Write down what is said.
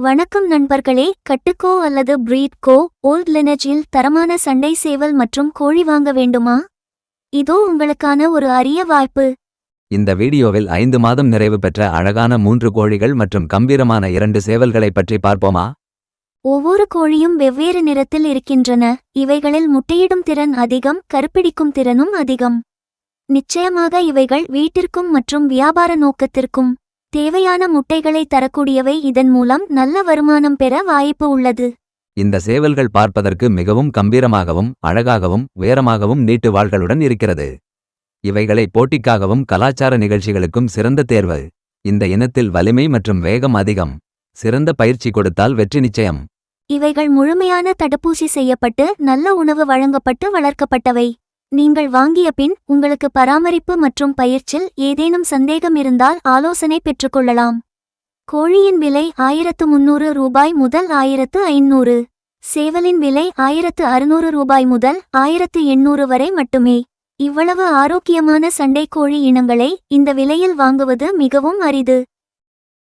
வணக்கம் நண்பர்களே கட்டுக்கோ அல்லது பிரீட் கோ ஓல்ட் லினேஜில் தரமான சண்டை சேவல் மற்றும் கோழி வாங்க வேண்டுமா? இதோ உங்களுக்கான ஒரு அரிய வாய்ப்பு. இந்த வீடியோவில் ஐந்து மாதம் நிறைவு பெற்ற அழகான மூன்று கோழிகள் மற்றும் கம்பீரமான இரண்டு சேவல்களைப் பற்றி பார்ப்போமா? ஒவ்வொரு கோழியும் வெவ்வேறு நிறத்தில் இருக்கின்றன. இவைகளில் முட்டையிடும் திறன் அதிகம் கருப்பிடிக்கும் திறனும் அதிகம். நிச்சயமாக இவைகள் வீட்டிற்கும் மற்றும் வியாபார நோக்கத்திற்கும் தேவையான முட்டைகளை தரக்கூடியவை இதன் மூலம் நல்ல வருமானம் பெற வாய்ப்பு உள்ளது. இந்த சேவல்கள் பார்ப்பதற்கு மிகவும் கம்பீரமாகவும் அழகாகவும் உயரமாகவும் நீட்டு வாள்களுடன் இருக்கிறது. இவைகளை போட்டிக்காகவும் கலாச்சார நிகழ்ச்சிகளுக்கும் சிறந்த தேர்வு. இந்த இனத்தில் வலிமை மற்றும் வேகம் அதிகம். சிறந்த பயிற்சி கொடுத்தால் வெற்றி நிச்சயம். இவைகள் முழுமையான தடுப்பூசி செய்யப்பட்டு நல்ல உணவு வழங்கப்பட்டு வளர்க்கப்பட்டவை. நீங்கள் வாங்கிய பின் உங்களுக்கு பராமரிப்பு மற்றும் பயிற்சியில் ஏதேனும் சந்தேகம் இருந்தால் ஆலோசனை பெற்றுக்கொள்ளலாம். கோழியின் விலை ஆயிரத்து முன்னூறு ரூபாய் முதல் ஆயிரத்து ஐநூறு சேவலின் விலை ஆயிரத்து அறுநூறு ரூபாய் முதல் ஆயிரத்து எண்ணூறு வரை மட்டுமே. இவ்வளவு ஆரோக்கியமான சண்டை கோழி இனங்களை இந்த விலையில் வாங்குவது மிகவும் அரிது.